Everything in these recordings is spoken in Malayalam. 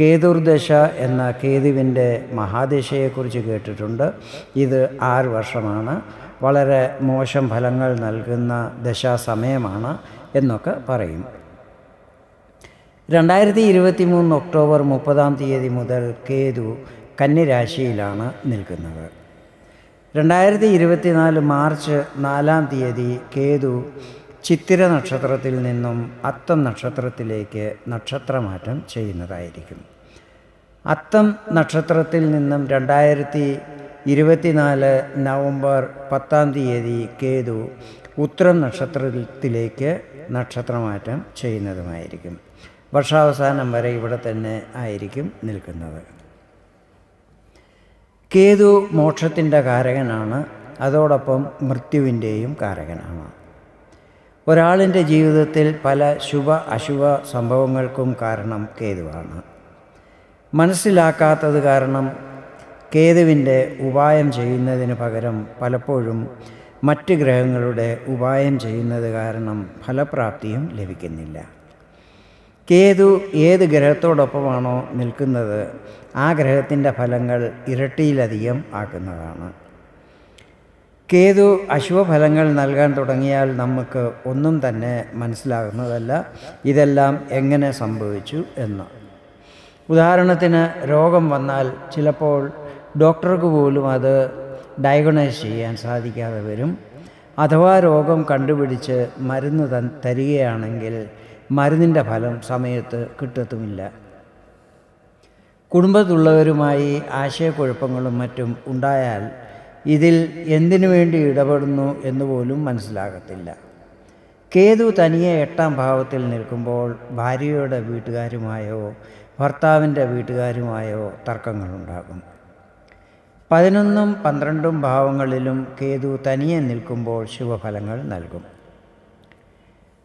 കേതുർദശ എന്ന കേതുവിന്റെ മഹാദശയെക്കുറിച്ച് കേട്ടിട്ടുണ്ട്. ഇത് ആറ് വർഷമാണ്. വളരെ മോശം ഫലങ്ങൾ നൽകുന്ന ദശാസമയമാണ് എന്നൊക്കെ പറയും. രണ്ടായിരത്തി ഇരുപത്തി മൂന്ന് ഒക്ടോബർ മുപ്പതാം തീയതി മുതൽ കേതു കന്നിരാശിയിലാണ് നിൽക്കുന്നത്. രണ്ടായിരത്തി ഇരുപത്തിനാല് മാർച്ച് നാലാം തീയതി കേതു ചിത്തിര നക്ഷത്രത്തിൽ നിന്നും അത്തം നക്ഷത്രത്തിലേക്ക് നക്ഷത്രമാറ്റം ചെയ്യുന്നതായിരിക്കും. അത്തം നക്ഷത്രത്തിൽ നിന്നും രണ്ടായിരത്തി ഇരുപത്തിനാല് നവംബർ പത്താം തീയതി കേതു ഉത്തരം നക്ഷത്രത്തിലേക്ക് നക്ഷത്രമാറ്റം ചെയ്യുന്നതുമായിരിക്കും. വർഷാവസാനം വരെ ഇവിടെ തന്നെ ആയിരിക്കും നിൽക്കുന്നത്. കേതു മോക്ഷത്തിന്റെ കാരകനാണ്. അതോടൊപ്പം മൃത്യുവിന്റെയും കാരകനാണ്. ഒരാളിന്റെ ജീവിതത്തിൽ പല ശുഭ അശുഭ സംഭവങ്ങൾക്കും കാരണം കേതുവാണ്. മനസ്സിലാക്കാത്തത് കാരണം കേതുവിന്റെ ഉപായം ചെയ്യുന്നതിന് പകരം പലപ്പോഴും മറ്റ് ഗ്രഹങ്ങളുടെ ഉപായം ചെയ്യുന്നത് കാരണം ഫലപ്രാപ്തിയും ലഭിക്കുന്നില്ല. കേതു ഏത് ഗ്രഹത്തോടൊപ്പമാണോ നിൽക്കുന്നത് ആ ഗ്രഹത്തിന്റെ ഫലങ്ങൾ ഇരട്ടിയിലധികം ആക്കുന്നതാണ്. കേതു അശുഭഫലങ്ങൾ നൽകാൻ തുടങ്ങിയാൽ നമുക്ക് ഒന്നും തന്നെ മനസ്സിലാകുന്നതല്ല. ഇതെല്ലാം എങ്ങനെ സംഭവിച്ചു എന്ന്. ഉദാഹരണത്തിന് രോഗം വന്നാൽ ചിലപ്പോൾ ഡോക്ടർക്ക് പോലും അത് ഡയഗ്നോസ് ചെയ്യാൻ സാധിക്കാതെ വരും. അഥവാ രോഗം കണ്ടുപിടിച്ച് മരുന്ന് തൻ തരികയാണെങ്കിൽ മരുന്നിന്റെ ഫലം സമയത്ത് കിട്ടത്തുമില്ല. കുടുംബത്തുള്ളവരുമായി ആശയക്കുഴപ്പങ്ങളും മറ്റും ഉണ്ടായാൽ ഇതിൽ എന്തിനു വേണ്ടി ഇടപെടുന്നു എന്ന് പോലും മനസ്സിലാകത്തില്ല. കേതു തനിയെ എട്ടാം ഭാവത്തിൽ നിൽക്കുമ്പോൾ ഭാര്യയുടെ വീട്ടുകാരുമായോ ഭർത്താവിന്റെ വീട്ടുകാരുമായോ തർക്കങ്ങളുണ്ടാകും. പതിനൊന്നും പന്ത്രണ്ടും ഭാവങ്ങളിലും കേതു തനിയെ നിൽക്കുമ്പോൾ ശുഭഫലങ്ങൾ നൽകും.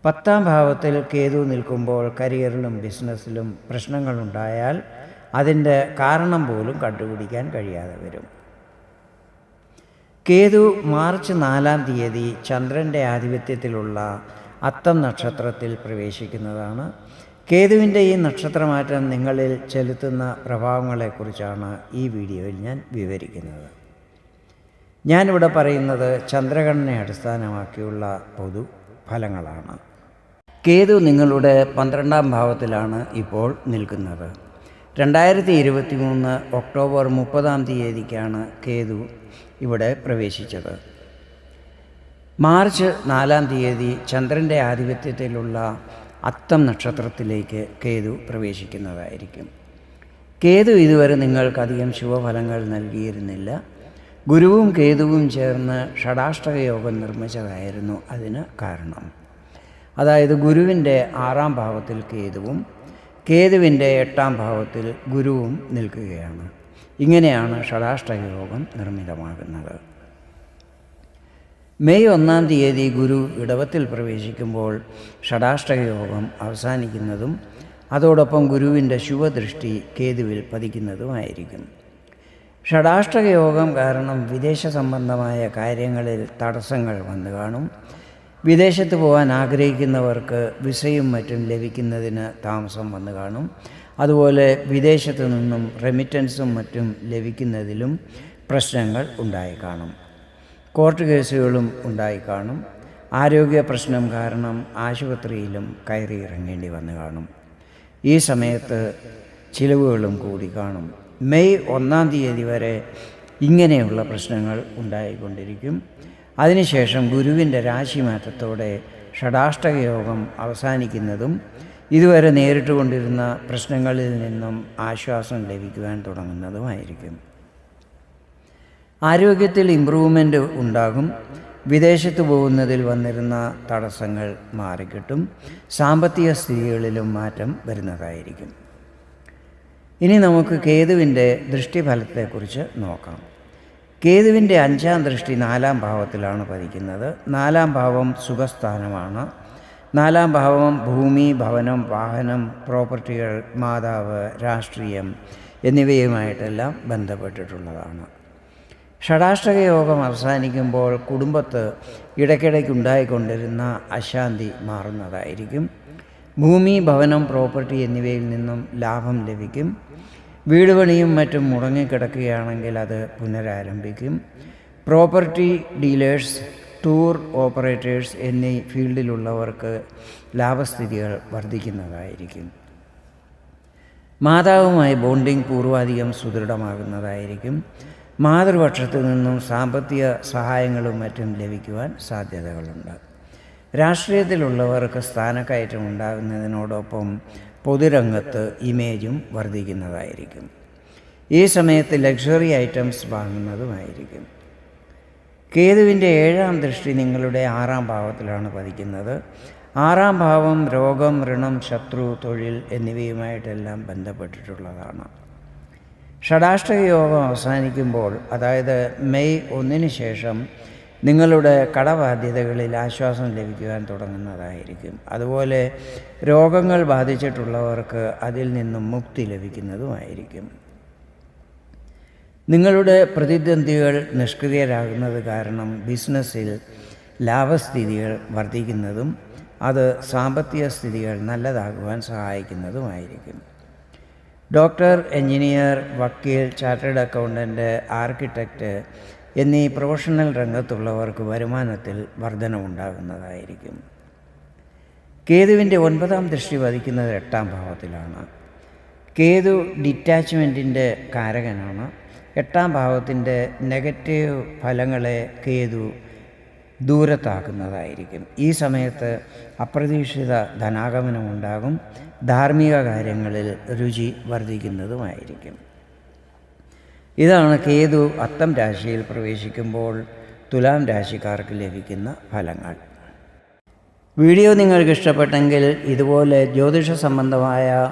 പത്താം ഭാവത്തിൽ കേതു നിൽക്കുമ്പോൾ കരിയറിലും ബിസിനസ്സിലും പ്രശ്നങ്ങളുണ്ടായാൽ അതിന്റെ കാരണം പോലും കണ്ടുപിടിക്കാൻ കഴിയാതെ വരും. കേതു മാർച്ച് നാലാം തീയതി ചന്ദ്രന്റെ ആധിപത്യത്തിലുള്ള അത്തം നക്ഷത്രത്തിൽ പ്രവേശിക്കുന്നതാണ്. കേതുവിന്റെ ഈ നക്ഷത്രമാറ്റം നിങ്ങളിൽ ചെലുത്തുന്ന പ്രഭാവങ്ങളെക്കുറിച്ചാണ് ഈ വീഡിയോയിൽ ഞാൻ വിവരിക്കുന്നത്. ഞാനിവിടെ പറയുന്നത് ചന്ദ്രഗണനെ അടിസ്ഥാനമാക്കിയുള്ള പൊതു ഫലങ്ങളാണ്. കേതു നിങ്ങളുടെ പന്ത്രണ്ടാം ഭാവത്തിലാണ് ഇപ്പോൾ നിൽക്കുന്നത്. രണ്ടായിരത്തി ഇരുപത്തി മൂന്ന് ഒക്ടോബർ മുപ്പതാം തീയതിക്കാണ് കേതു ഇവിടെ പ്രവേശിച്ചത്. മാർച്ച് നാലാം തീയതി ചന്ദ്രന്റെ ആധിപത്യത്തിലുള്ള അത്തം നക്ഷത്രത്തിലേക്ക് കേതു പ്രവേശിക്കുന്നതായിരിക്കും. കേതു ഇതുവരെ നിങ്ങൾക്കധികം ശുഭഫലങ്ങൾ നൽകിയിരുന്നില്ല. ഗുരുവും കേതുവും ചേർന്ന് ഷടാഷ്ടക യോഗം നിർമ്മിച്ചതായിരുന്നു അതിന് കാരണം. അതായത് ഗുരുവിന്റെ ആറാം ഭാവത്തിൽ കേതുവും കേതുവിന്റെ എട്ടാം ഭാവത്തിൽ ഗുരുവും നിൽക്കുകയാണ്. ഇങ്ങനെയാണ് ഷടാഷ്ടയോഗം നിർമ്മിതമാകുന്നത്. മെയ് ഒന്നാം തീയതി ഗുരു ഇടവത്തിൽ പ്രവേശിക്കുമ്പോൾ ഷടാഷ്ടയോഗം അവസാനിക്കുന്നതും അതോടൊപ്പം ഗുരുവിന്റെ ശുഭദൃഷ്ടി കേതുവിൽ പതിക്കുന്നതുമായിരിക്കും. ഷടാഷ്ടകയോഗം കാരണം വിദേശ സംബന്ധമായ കാര്യങ്ങളിൽ തടസ്സങ്ങൾ വന്നു കാണും. വിദേശത്ത് പോകാൻ ആഗ്രഹിക്കുന്നവർക്ക് വിസയും മറ്റും ലഭിക്കുന്നതിന് താമസം വന്നു കാണും. അതുപോലെ വിദേശത്തു നിന്നും റെമിറ്റൻസും മറ്റും ലഭിക്കുന്നതിലും പ്രശ്നങ്ങൾ ഉണ്ടായി കാണും. കോർട്ട് കേസുകളും ഉണ്ടായി കാണും. ആരോഗ്യ പ്രശ്നം കാരണം ആശുപത്രിയിലും കയറി ഇറങ്ങേണ്ടി വന്നു കാണും. ഈ സമയത്ത് ചിലവുകളും കൂടി കാണും. മെയ് ഒന്നാം തീയതി വരെ ഇങ്ങനെയുള്ള പ്രശ്നങ്ങൾ ഉണ്ടായിക്കൊണ്ടിരിക്കും. അതിനുശേഷം ഗുരുവിന്റെ രാശിമാറ്റത്തോടെ ഷഡാഷ്ടകയോഗം അവസാനിക്കുന്നതും ഇതുവരെ നേരിട്ട് കൊണ്ടിരുന്ന പ്രശ്നങ്ങളിൽ നിന്നും ആശ്വാസം ലഭിക്കുവാൻ തുടങ്ങുന്നതുമായിരിക്കും. ആരോഗ്യത്തിൽ ഇമ്പ്രൂവ്മെന്റ് ഉണ്ടാകും. വിദേശത്ത് പോകുന്നതിൽ വന്നിരുന്ന തടസ്സങ്ങൾ മാറിക്കിട്ടും. സാമ്പത്തിക സ്ഥിതികളിലും മാറ്റം വരുന്നതായിരിക്കും. ഇനി നമുക്ക് കേതുവിന്റെ ദൃഷ്ടിഫലത്തെക്കുറിച്ച് നോക്കാം. കേതുവിന്റെ അഞ്ചാം ദൃഷ്ടി നാലാം ഭാവത്തിലാണ് പതിക്കുന്നത്. നാലാം ഭാവം സുഖസ്ഥാനമാണ്. നാലാം ഭാവം ഭൂമി ഭവനം വാഹനം പ്രോപ്പർട്ടികൾ മാതാവ് രാഷ്ട്രീയം എന്നിവയുമായിട്ടെല്ലാം ബന്ധപ്പെട്ടിട്ടുള്ളതാണ്. ഷടാഷ്ടക യോഗം അവസാനിക്കുമ്പോൾ കുടുംബത്ത് ഇടയ്ക്കിടയ്ക്കുണ്ടായിക്കൊണ്ടിരുന്ന അശാന്തി മാറുന്നതായിരിക്കും. ഭൂമി ഭവനം പ്രോപ്പർട്ടി എന്നിവയിൽ നിന്നും ലാഭം ലഭിക്കും. വീട് പണിയും മറ്റും മുടങ്ങിക്കിടക്കുകയാണെങ്കിൽ അത് പുനരാരംഭിക്കും. പ്രോപ്പർട്ടി ഡീലേഴ്സ് ടൂർ ഓപ്പറേറ്റേഴ്സ് എന്നീ ഫീൽഡിലുള്ളവർക്ക് ലാഭസ്ഥിതികൾ വർദ്ധിക്കുന്നതായിരിക്കും. മാതാവുമായി ബോണ്ടിംഗ് പൂർവാധികം സുദൃഢമാകുന്നതായിരിക്കും. മാതൃപക്ഷത്തു നിന്നും സാമ്പത്തിക സഹായങ്ങളും മറ്റും ലഭിക്കുവാൻ സാധ്യതകളുണ്ട്. രാഷ്ട്രീയത്തിലുള്ളവർക്ക് സ്ഥാനക്കയറ്റം ഉണ്ടാകുന്നതിനോടൊപ്പം പൊതുരംഗത്ത് ഇമേജും വർദ്ധിക്കുന്നതായിരിക്കും. ഈ സമയത്ത് ലക്ഷറി ഐറ്റംസ് വാങ്ങുന്നതുമായിരിക്കും. കേതുവിന്റെ ഏഴാം ദൃഷ്ടി നിങ്ങളുടെ ആറാം ഭാവത്തിലാണ് പതിക്കുന്നത്. ആറാം ഭാവം രോഗം ഋണം ശത്രു തൊഴിൽ എന്നിവയുമായിട്ടെല്ലാം ബന്ധപ്പെട്ടിട്ടുള്ളതാണ്. ഷടാഷ്ടക യോഗം അവസാനിക്കുമ്പോൾ അതായത് മെയ് ഒന്നിന് ശേഷം നിങ്ങളുടെ കടബാധ്യതകളിൽ ആശ്വാസം ലഭിക്കുവാൻ തുടങ്ങുന്നതായിരിക്കും. അതുപോലെ രോഗങ്ങൾ ബാധിച്ചിട്ടുള്ളവർക്ക് അതിൽ നിന്നും മുക്തി ലഭിക്കുന്നതുമായിരിക്കും. നിങ്ങളുടെ പ്രതിദ്വന്ദികൾ നിഷ്ക്രിയരാകുന്നത് കാരണം ബിസിനസ്സിൽ ലാഭസ്ഥിതികൾ വർദ്ധിക്കുന്നതും അത് സാമ്പത്തിക സ്ഥിതികൾ നല്ലതാകുവാൻ സഹായിക്കുന്നതുമായിരിക്കും. ഡോക്ടർ എഞ്ചിനീയർ വക്കീൽ ചാർട്ടേഡ് അക്കൗണ്ടന്റ് ആർക്കിടെക്റ്റ് എന്നീ പ്രൊഫഷണൽ രംഗത്തുള്ളവർക്ക് വരുമാനത്തിൽ വർധനമുണ്ടാകുന്നതായിരിക്കും കേതുവിന്റെ ഒൻപതാം ദൃഷ്ടി വധിക്കുന്നത് എട്ടാം ഭാവത്തിലാണ്. കേതു ഡിറ്റാച്ച്മെന്റിന്റെ കാരകനാണ്. എട്ടാം ഭാവത്തിന്റെ നെഗറ്റീവ് ഫലങ്ങളെ കേതു ദൂരത്താക്കുന്നതായിരിക്കും. ഈ സമയത്ത് അപ്രതീക്ഷിത ധനാഗമനമുണ്ടാകും. ധാർമ്മിക കാര്യങ്ങളിൽ രുചി വർദ്ധിക്കുന്നതുമായിരിക്കും. ഇതാണ് കേതു അത്തം രാശിയിൽ പ്രവേശിക്കുമ്പോൾ തുലാം രാശിക്കാർക്ക് ലഭിക്കുന്ന ഫലങ്ങൾ. വീഡിയോ നിങ്ങൾക്ക് ഇഷ്ടപ്പെട്ടെങ്കിൽ ഇതുപോലെ ജ്യോതിഷ സംബന്ധമായ